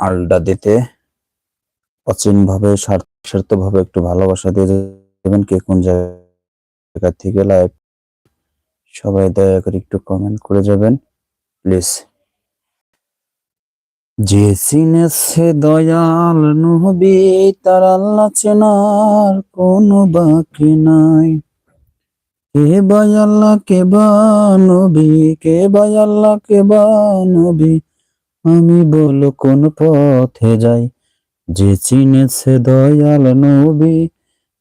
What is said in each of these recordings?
আলডা দিতে অচিন ভাবে স্বার্থ ভাবে একটু ভালোবাসা দিয়ে দেবেন কে কোন জায়গা থেকে লাইভ সবাই দয়া করে একটু কমেন্ট করে যাবেন প্লিজ যে চিনেছে দয়াল নবী, তার আল্লাহ চেনার কোনো বাকি নাই। কে বাই আল্লাহ, কে বা নবী, কে বাই আল্লাহ, কে বা নবী আমি বলো কোন পথে যাই? যে চিনেছে দয়াল নবী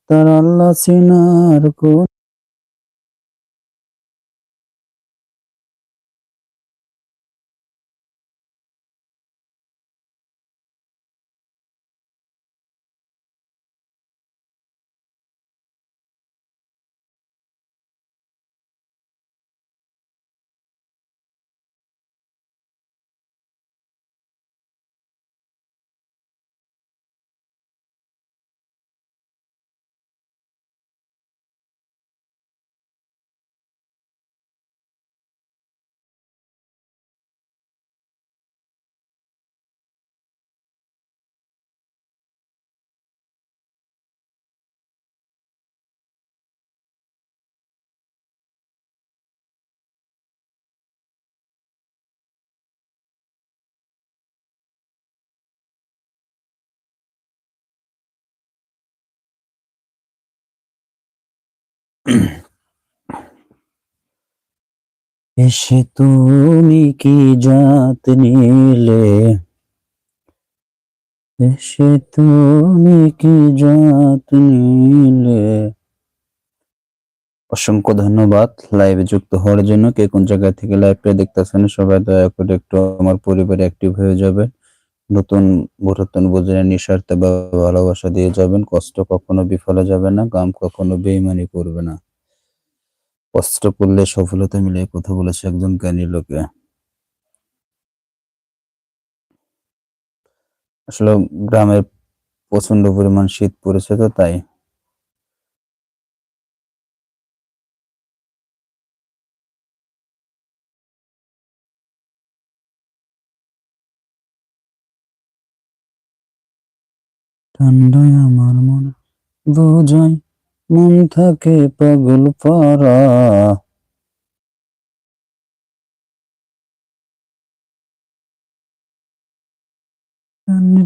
তার আল্লাহ সিনার কোন এসে তুমি কি জাত নিলে? এসে তুমি কি জাত নিলে? অসংখ্য ধন্যবাদ। লাইভে যুক্ত হওয়ার জন্য কে কোন জায়গা থেকে লাইভটা দেখতেছেন, সবাই দয়া করে একটু আমার পরিবারে অ্যাক্টিভ হয়ে যাবে নতুন পুরাতন বুঝে নিঃস্বার্থ বা ভালোবাসা দিয়ে যাবেন, কষ্ট কখনো বিফলে যাবে না, গাম কখনো বেইমানি করবে না। কষ্ট করলে সফলতা মিলে, কথা বলেছে একজন জ্ঞানী লোকে। আসলে গ্রামে প্রচণ্ড পরিমাণ শীত পড়েছে তো, তাই ঠান্ডায় আমার মন। বোঝাই, মন থাকে পাগল পারা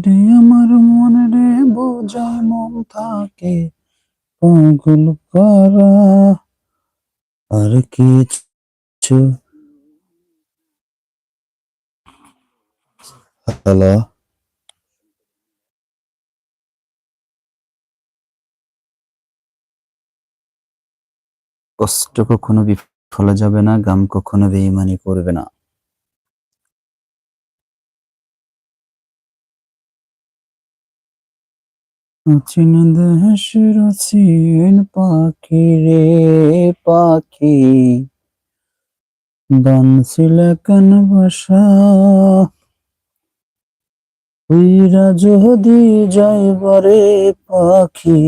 রে আমার মন রে, বোঝাই, মন থাকে পাগল পারা আর কিছু হ্যালো? কষ্ট কখনো বিফলে যাবে না, গাম কখনো বেইমানি করবে না। অচিন দেশের অচিন পাখি রে পাখি। বানছিল কেন বাসা? উইরা যদি যাইবারে পাখি।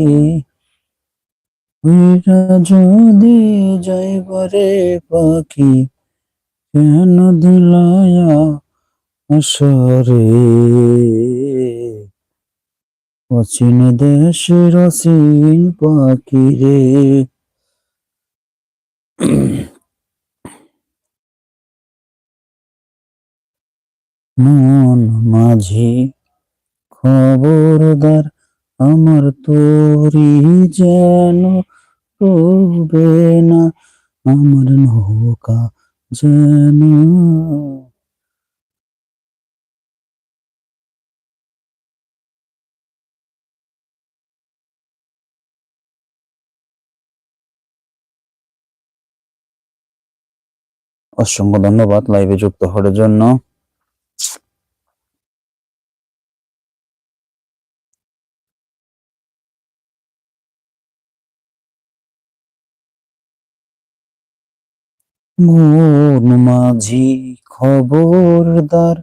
উইরা যদি যাইবারে পাখি, কেন দিলায়া আসরে? অচিন দেশের অচিন পাখি রে। মন মাঝি খবরদার আমার তোরি যেন ডুবে না আমার নৌকা যেন। অসংখ্য ধন্যবাদ লাইভে যুক্ত হওয়ার জন্য। মন মাঝি খবরদার,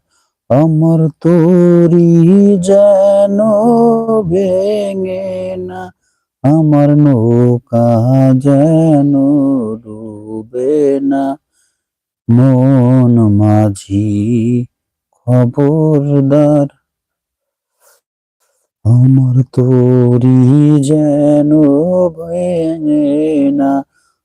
আমার তোরি যেন ভেঙে না, আমার নৌকা যেন ডুবে না। মন মাঝি খবরদার, আমার তোরি যেন ভেঙে না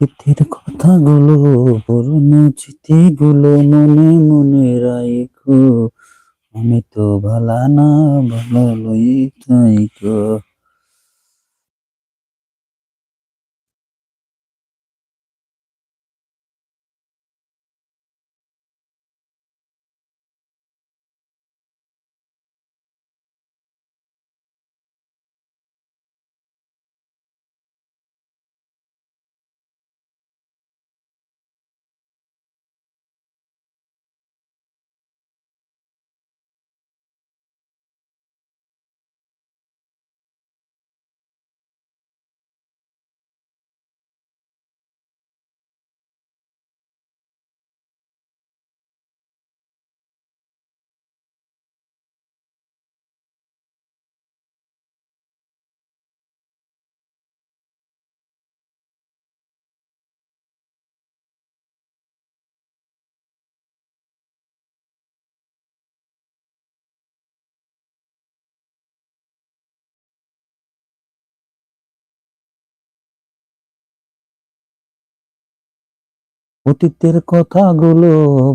পিথের কথাগুলো পুরনো গুলো মনে মনে রাইকো আমি তো ভালা না ভালো লই থাইকো অতীতের কথাগুলো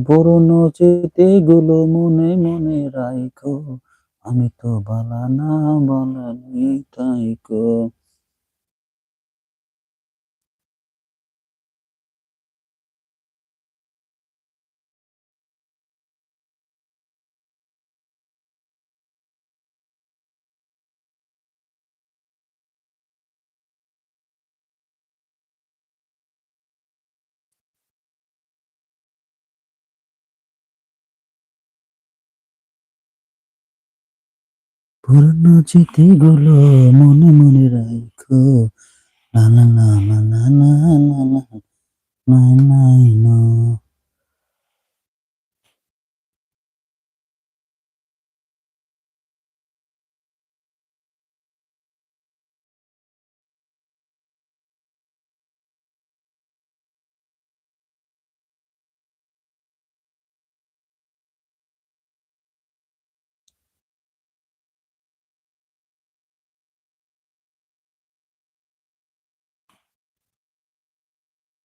বরণ চেতে গুলো মনে মনে রাইখো। আমি তো বালা না বালা তাইকো থাইকো পুরনো গুলো মনে মনে রাখো না না না না না না না না না নাই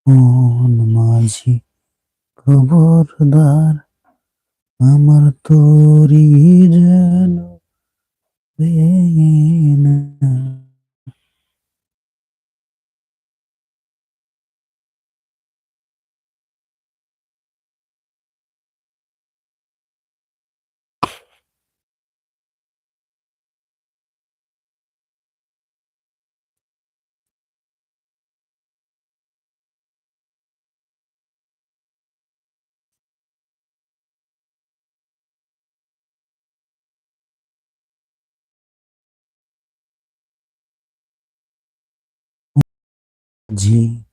মন মাঝি খবরদার আমার তোরি যেন না। 是